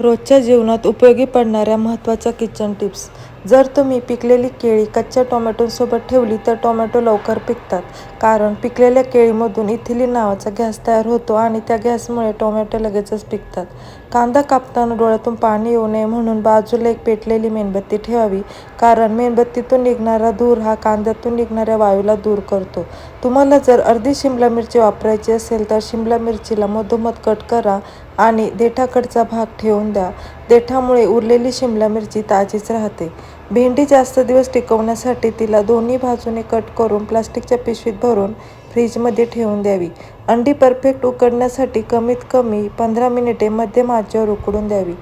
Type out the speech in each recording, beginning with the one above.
रोजच्या जीवनात उपयोगी पडणाऱ्या महत्त्वाच्या किचन टिप्स. जर तुम्ही पिकलेली केळी कच्च्या टोमॅटोसोबत ठेवली तर टोमॅटो लवकर पिकतात. कारण पिकलेल्या केळीमधून इथिलीन नावाचा गॅस तयार होतो आणि त्या गॅसमुळे टोमॅटो लगेचच पिकतात. कांदा कापताना डोळ्यातून पाणी येऊ नये म्हणून बाजूला एक पेटलेली मेणबत्ती ठेवावी. कारण मेणबत्तीतून निघणारा धूर हा कांद्यातून निघणाऱ्या वायूला दूर करतो. तुम्हाला जर अर्धी शिमला मिरची वापरायची असेल तर शिमला मिरचीला मधोमध कट करा आणि देठाकडचा भाग ठेवून द्या. देठामुळे उरलेली शिमला मिरची ताजीच राहते. भेंडी जास्त दिवस टिकवण्यासाठी तिला दोन्ही बाजूने कट करून प्लास्टिकच्या पिशवीत भरून फ्रीजमध्ये ठेवून द्यावी. अंडी परफेक्ट उकडण्यासाठी कमीत कमी पंधरा मिनिटे मध्यम आचेवर उकडून द्यावी.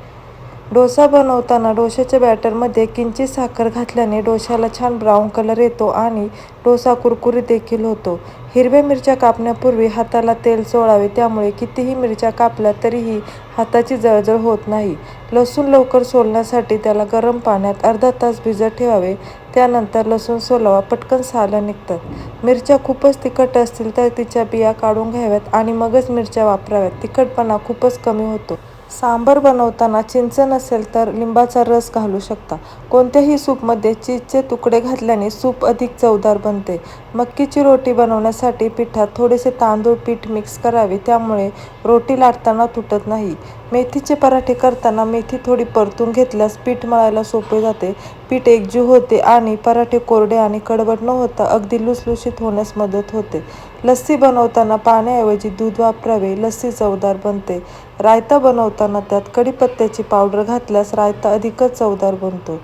डोसा बनवताना डोशाच्या बॅटरमध्ये किंचित साखर घातल्याने डोशाला छान ब्राऊन कलर येतो आणि डोसा कुरकुरीत देखील होतो. हिरव्या मिरच्या कापण्यापूर्वी हाताला तेल चोळावे त्यामुळे कितीही मिरच्या कापल्या तरीही हाताची जळजळ होत नाही. लसूण लवकर सोलण्यासाठी त्याला गरम पाण्यात अर्धा तास भिजत ठेवावे त्यानंतर लसूण सोलावा पटकन सालं निघतात. मिरच्या खूपच तिखट असतील तर तिच्या बिया काढून घ्याव्यात आणि मगच मिरच्या वापराव्यात. तिखटपणा खूपच कमी होतो. सांबर बनवताना चिंच नसेल तर लिंबाचा रस घालू शकता. कोणत्याही सूपमध्ये चीजचे तुकडे घातल्याने सूप अधिक चवदार बनते. मक्कीची रोटी बनवण्यासाठी पिठात थोडेसे तांदूळ पीठ मिक्स करावे त्यामुळे रोटी लाटताना तुटत नाही. मेथीचे पराठे करताना मेथी थोडी परतून घेतल्यास पीठ मळायला सोपे जाते. पीठ एकजीव होते आणि पराठे कोरडे आणि कडबड न होता अगदी लुसलुशीत होण्यास मदत होते. लस्सी बनवताना पाण्याऐवजी दूध वापरावे लस्सी चवदार बनते. रायता बनवताना त्यात कढीपत्त्याची पावडर घातल्यास रायता अधिकच चवदार बनतो.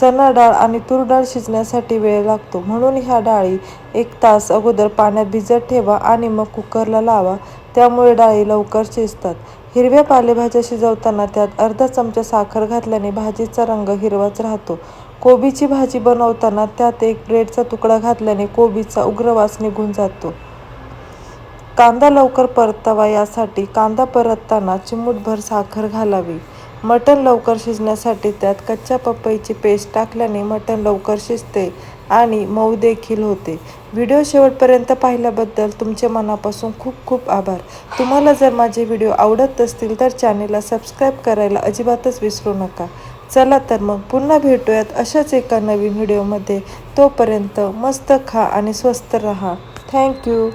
चणा डाळ आणि तूर डाळ शिजण्यासाठी वेळ लागतो. म्हणून ह्या डाळी एक तास अगोदर पाण्यात भिजत ठेवा आणि मग कुकरला लावा. त्यामुळे डाळी लवकर शिजतात. हिरव्या पालेभाज्या शिजवताना त्यात अर्धा चमचा साखर घातल्याने भाजीचा रंग हिरवाच राहतो. कोबीची भाजी बनवताना त्यात एक ब्रेडचा तुकडा घातल्याने कोबीचा उग्र वास निघून जातो. कांदा लवकर परतावा यासाठी कांदा परतताना चिमूटभर साखर घालावी. मटण लवकर शिजण्यासाठी त्यात कच्च्या पपईची पेस्ट टाकल्याने मटण लवकर शिजते आणि मऊ देखील होते. व्हिडिओ शेवटपर्यंत पाहिल्याबद्दल तुमचे मनापासून खूप खूप आभार. तुम्हाला जर माझे व्हिडिओ आवडत असतील तर चॅनेलला सबस्क्राईब करायला अजिबातच विसरू नका. चला तर मग पुन्हा भेटूयात अशाच एका नवीन व्हिडिओमध्ये. तोपर्यंत मस्त खा आणि स्वस्त रहा. थँक्यू